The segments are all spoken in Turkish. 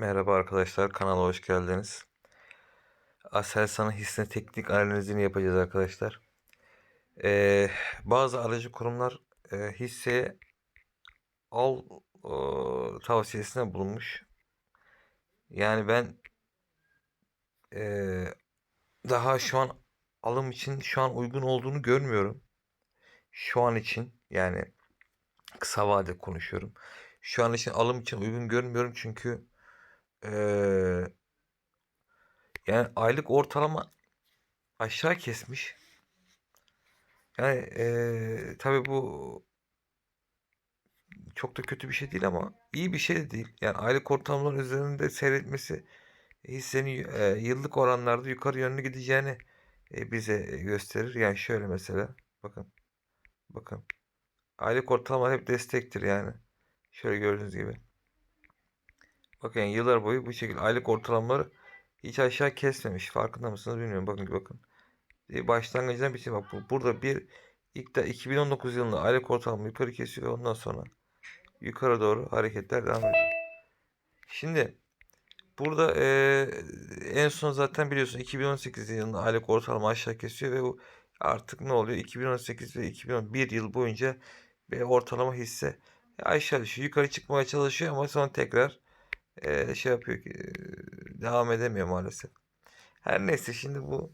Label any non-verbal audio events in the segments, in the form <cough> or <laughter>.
Merhaba arkadaşlar, kanala hoş geldiniz. Aselsan'ın hisse teknik analizini yapacağız arkadaşlar. Ee, bazı aracı kurumlar e, hisseye al e, tavsiyesinde bulunmuş. Yani ben e, daha şu an alım için şu an uygun olduğunu görmüyorum. Şu an için yani kısa vade konuşuyorum. Şu an için alım için uygun görmüyorum çünkü eee yani aylık ortalama aşağı kesmiş. Yani eee tabii bu çok da kötü bir şey değil ama iyi bir şey de değil. Yani aylık ortalamaların üzerinde seyretmesi hissenin eee, yıllık oranlarda yukarı yönlü gideceğini e, bize gösterir. Yani şöyle mesela bakın bakın aylık ortalama hep destektir yani. Şöyle gördüğünüz gibi. Bakın yani yıllar boyu bu şekilde aylık ortalamaları hiç aşağı kesmemiş. Farkında mısınız bilmiyorum. Bakın bakın. E, Başlangıcından bitir bak bu- burada bir ilk de 2019 yılında aylık ortalama yukarı kesiyor ve ondan sonra yukarı doğru hareketler devam ediyor. Şimdi burada e, en son zaten biliyorsun 2018 yılında aylık ortalama aşağı kesiyor ve bu artık ne oluyor? 2018 ve 2011 yıl boyunca ve ortalama hisse aşağı düşüyor. Yukarı çıkmaya çalışıyor ama sonra tekrar e, şey yapıyor ki devam edemiyor maalesef. Her neyse şimdi bu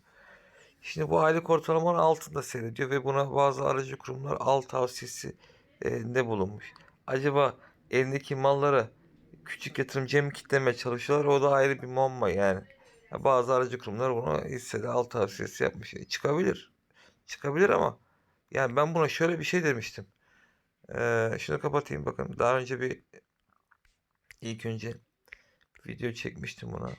şimdi bu aylık ortalamanın altında seyrediyor ve buna bazı aracı kurumlar al tavsiyesi e, ne bulunmuş. Acaba elindeki mallara küçük yatırımcıya mı kitlemeye çalışıyorlar? O da ayrı bir muamma yani. Ya bazı aracı kurumlar buna hissede al tavsiyesi yapmış. E, çıkabilir. Çıkabilir ama yani ben buna şöyle bir şey demiştim. Ee, şunu kapatayım bakın. Daha önce bir ilk önce video çekmiştim buna.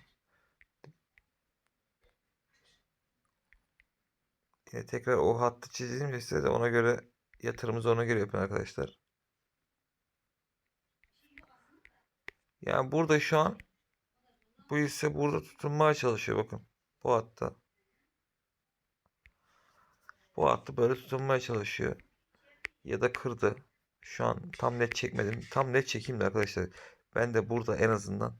Yine tekrar o hattı çizeyim size de ona göre yatırımınızı ona göre yapın arkadaşlar. Yani burada şu an bu hisse burada tutunmaya çalışıyor bakın. Bu hatta. Bu hattı böyle tutunmaya çalışıyor. Ya da kırdı. Şu an tam net çekmedim. Tam net çekeyim de arkadaşlar. Ben de burada en azından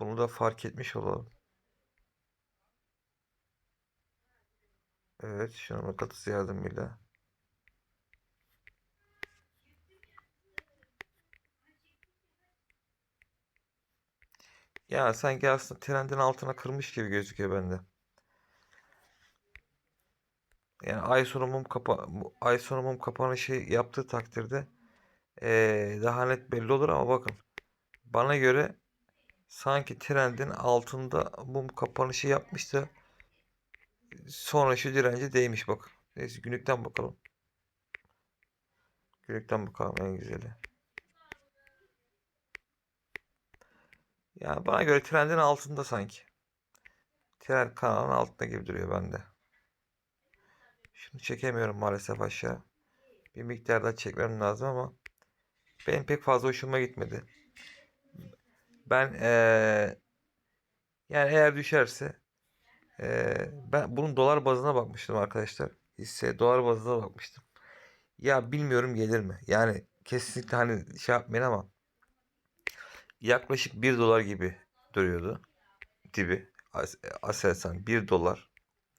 bunu da fark etmiş olalım. Evet, şuna mıknatıs yardımıyla. Ya sanki aslında trendin altına kırmış gibi gözüküyor bende. Yani ay sonu mum kapa ay sonu mum kapanışı yaptığı takdirde eee, daha net belli olur ama bakın bana göre sanki trendin altında mum kapanışı yapmıştı. Sonra şu dirence değmiş bakın. Neyse günlükten bakalım. Günlükten bakalım en güzeli. Yani bana göre trendin altında sanki. Trend kanalının altında gibi duruyor bende. Şunu çekemiyorum maalesef aşağı. Bir miktar daha çekmem lazım ama benim pek fazla hoşuma gitmedi. Ben eee, yani eğer düşerse eee, ben bunun dolar bazına bakmıştım arkadaşlar. Hisse dolar bazına bakmıştım. Ya bilmiyorum gelir mi? Yani kesinlikle hani şey yapmayın ama yaklaşık 1 dolar gibi duruyordu dibi. As- Aselsan 1 dolar.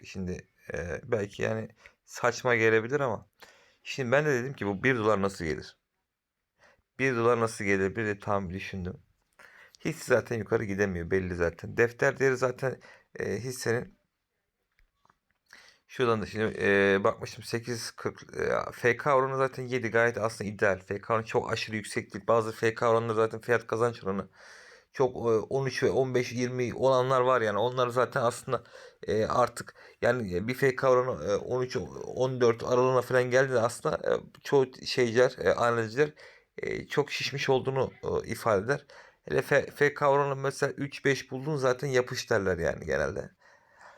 Şimdi eee, belki yani saçma gelebilir ama şimdi ben de dedim ki bu 1 dolar nasıl gelir? 1 dolar nasıl gelir? Bir de tam düşündüm. Hiç zaten yukarı gidemiyor belli zaten. Defter değeri zaten e, hissenin şuradan da şimdi e, bakmıştım 8.40 e, FK oranı zaten 7 gayet aslında ideal. FK oranı çok aşırı yüksek değil. Bazı FK oranları zaten fiyat kazanç oranı çok e, 13 ve 15 20 olanlar var yani. Onlar zaten aslında e, artık yani bir FK oranı e, 13 14 aralığına falan geldi de aslında e, çoğu şeyler e, analizciler e, çok şişmiş olduğunu e, ifade eder. Hele F, oranı mesela 3-5 buldun zaten yapış derler yani genelde.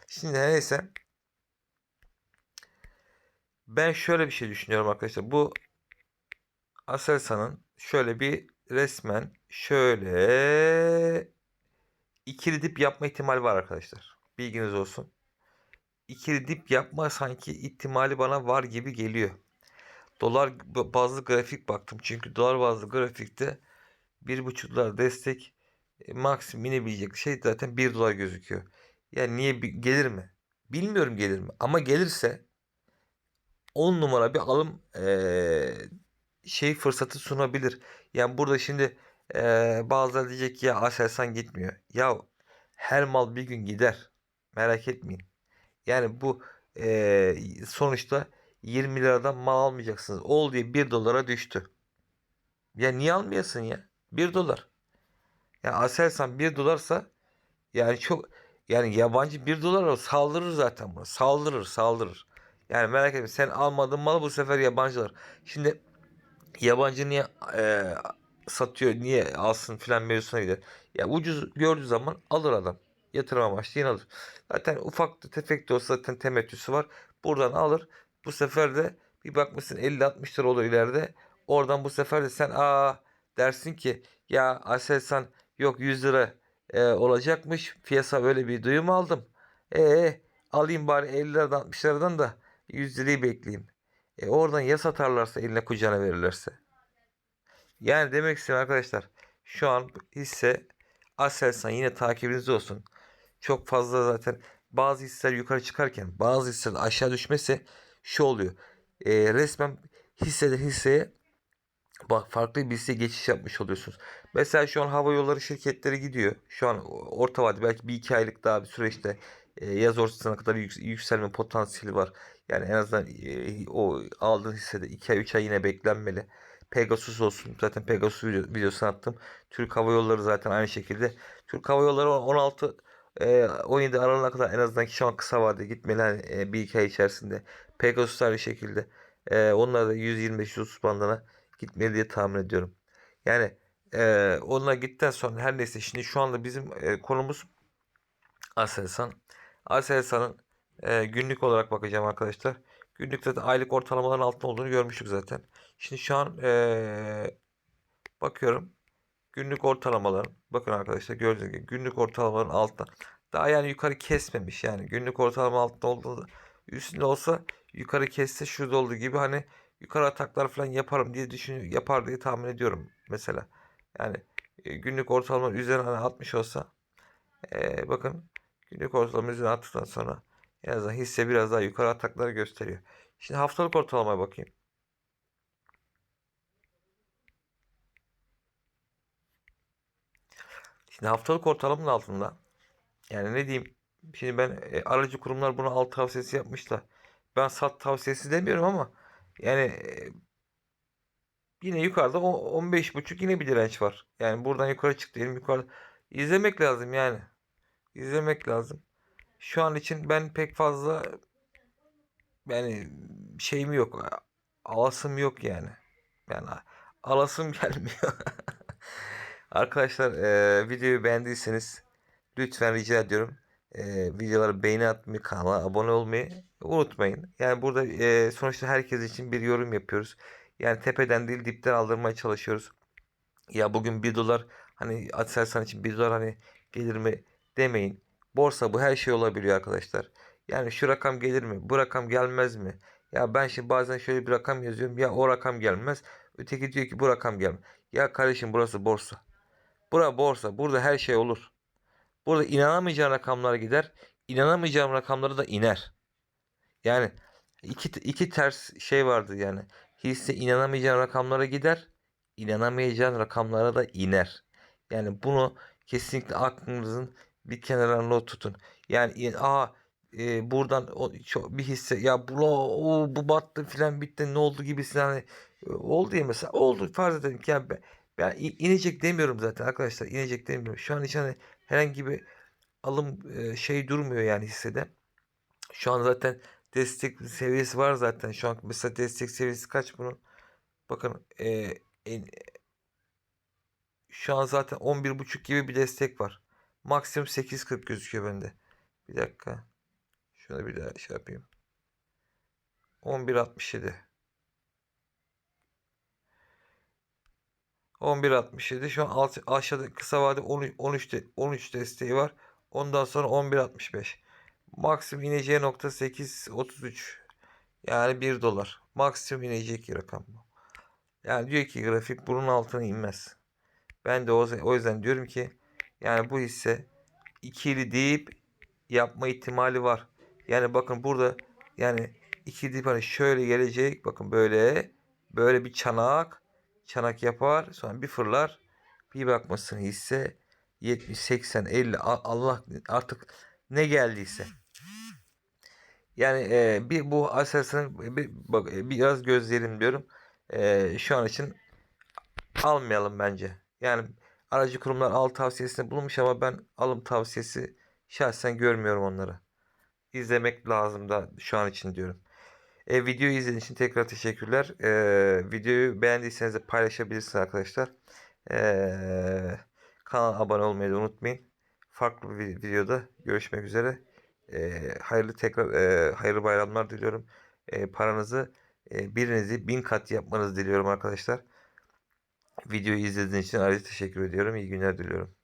Şimdi neyse. Ben şöyle bir şey düşünüyorum arkadaşlar. Bu Aselsan'ın şöyle bir resmen şöyle ikili dip yapma ihtimali var arkadaşlar. Bilginiz olsun. İkili dip yapma sanki ihtimali bana var gibi geliyor. Dolar bazlı grafik baktım. Çünkü dolar bazlı grafikte 1.5 dolar destek e, maksimum inebilecek şey zaten 1 dolar gözüküyor. Yani niye gelir mi? Bilmiyorum gelir mi? Ama gelirse 10 numara bir alım eee, şey fırsatı sunabilir. Yani burada şimdi eee bazıları diyecek ki ya Aselsan gitmiyor. Ya her mal bir gün gider. Merak etmeyin. Yani bu eee, sonuçta 20 liradan mal almayacaksınız. Ol diye 1 dolara düştü. Ya niye almayasın ya? 1 dolar. Ya Aselsan 1 dolarsa yani çok yani yabancı 1 dolar saldırır zaten buna. Saldırır, saldırır. Yani merak etme sen almadığın malı bu sefer yabancılar. Şimdi yabancı niye e, satıyor, niye alsın filan mevzusuna gider. Ya ucuz gördüğü zaman alır adam. Yatırım amaçlı yine alır. Zaten ufak tefek de olsa zaten temettüsü var. Buradan alır. Bu sefer de bir bakmışsın 50-60 lira olur ileride. Oradan bu sefer de sen aa dersin ki ya Aselsan yok 100 lira e, olacakmış. Piyasa böyle bir duyum aldım. E alayım bari 50 liradan 60 liradan da 100 lirayı bekleyeyim. E oradan ya satarlarsa eline kucağına verirlerse. Yani demek istiyorum arkadaşlar. Şu an hisse Aselsan yine takibinizde olsun. Çok fazla zaten bazı hisseler yukarı çıkarken bazı hisseler aşağı düşmesi şu oluyor. E, resmen hisseden hisseye farklı bir hisseye geçiş yapmış oluyorsunuz. Mesela şu an hava yolları şirketleri gidiyor. Şu an orta vade belki bir iki aylık daha bir süreçte e, yaz ortasına kadar yük- yükselme potansiyeli var. Yani en azından e, o aldığın hissede 2 ay 3 ay yine beklenmeli. Pegasus olsun. Zaten Pegasus video, videosunu attım. Türk Hava Yolları zaten aynı şekilde. Türk Hava Yolları 16 e, 17 Aralık'a kadar en azından şu an kısa vadede gitmeli hani, e, bir iki ay içerisinde. Pegasus aynı şekilde. Onlar da 125-130 bandına gitmeli diye tahmin ediyorum. Yani e, onlar gittikten sonra her neyse şimdi şu anda bizim e, konumuz Aselsan. Aselsan'ın e, günlük olarak bakacağım arkadaşlar. Günlükte de aylık ortalamaların altında olduğunu görmüştük zaten. Şimdi şu an e, bakıyorum. Günlük ortalamaların bakın arkadaşlar gördüğünüz gibi günlük ortalamaların altında. Daha yani yukarı kesmemiş yani. Günlük ortalama altında olduğunda üstünde olsa yukarı kesse şurada olduğu gibi hani yukarı ataklar falan yaparım diye düşün yapar diye tahmin ediyorum mesela. Yani e, günlük ortalamanın üzerine hani 60 olsa e, bakın günlük ortalama üzerine attıktan sonra en azından hisse biraz daha yukarı atakları gösteriyor. Şimdi haftalık ortalamaya bakayım. Şimdi haftalık ortalamanın altında yani ne diyeyim şimdi ben e, aracı kurumlar buna alt tavsiyesi yapmışlar. Ben sat tavsiyesi demiyorum ama yani yine yukarıda o 15.5 yine bir direnç var. Yani buradan yukarı çık diyelim yukarı izlemek lazım yani. İzlemek lazım. Şu an için ben pek fazla yani şeyim yok. Alasım yok yani. Yani alasım <laughs> gelmiyor. Arkadaşlar e, videoyu beğendiyseniz lütfen rica ediyorum. E, videoları beğeni atmayı, kanala abone olmayı unutmayın. Yani burada e, sonuçta herkes için bir yorum yapıyoruz. Yani tepeden değil dipten aldırmaya çalışıyoruz. Ya bugün 1 dolar hani Aselsan için 1 dolar hani gelir mi demeyin. Borsa bu her şey olabiliyor arkadaşlar. Yani şu rakam gelir mi? Bu rakam gelmez mi? Ya ben şimdi bazen şöyle bir rakam yazıyorum. Ya o rakam gelmez. Öteki diyor ki bu rakam gelmez. Ya kardeşim burası borsa. Bura borsa. Burada her şey olur. Burada inanamayacağın rakamlar gider. İnanamayacağın rakamları da iner. Yani iki, iki ters şey vardı yani. Hisse inanamayacağın rakamlara gider. inanamayacağın rakamlara da iner. Yani bunu kesinlikle aklınızın bir kenarına tutun. Yani aa e, buradan o, çok, bir hisse ya bu, o, bu battı filan bitti ne oldu gibisinden hani, e, oldu ya mesela oldu farz edelim ki ya ben, ben in- inecek demiyorum zaten arkadaşlar inecek demiyorum. Şu an için hani herhangi bir alım e, şey durmuyor yani hissede. Şu an zaten destek seviyesi var zaten. Şu an mesela destek seviyesi kaç bunun? Bakın e, en, şu an zaten 11.5 gibi bir destek var. Maksimum 8.40 gözüküyor bende. Bir dakika. Şunu bir daha şey yapayım. 11.67. 11.67 şu an alt, aşağıda kısa vade 13, 13, de- 13 desteği var. Ondan sonra 11.65. Maksimum ineceği nokta 8.33. Yani 1 dolar. Maksimum inecek rakam bu. Yani diyor ki grafik bunun altına inmez. Ben de o, o yüzden diyorum ki Yani bu hisse ikili deyip yapma ihtimali var. Yani bakın burada yani ikili deyip hani şöyle gelecek. Bakın böyle böyle bir çanak çanak yapar. Sonra bir fırlar. Bir bakmasın hisse 70, 80, 50 A- Allah artık ne geldiyse. Yani e, bir bu asasını bir, bak, e, biraz gözleyelim diyorum. E, şu an için almayalım bence. Yani aracı kurumlar al tavsiyesinde bulunmuş ama ben alım tavsiyesi şahsen görmüyorum onları. İzlemek lazım da şu an için diyorum. E, videoyu izlediğiniz için tekrar teşekkürler. E, videoyu beğendiyseniz de paylaşabilirsiniz arkadaşlar. E, kanala abone olmayı da unutmayın. Farklı bir videoda görüşmek üzere. E, hayırlı tekrar e, hayırlı bayramlar diliyorum. E, paranızı e, birinizi bin kat yapmanızı diliyorum arkadaşlar. Videoyu izlediğiniz için ayrıca teşekkür ediyorum. İyi günler diliyorum.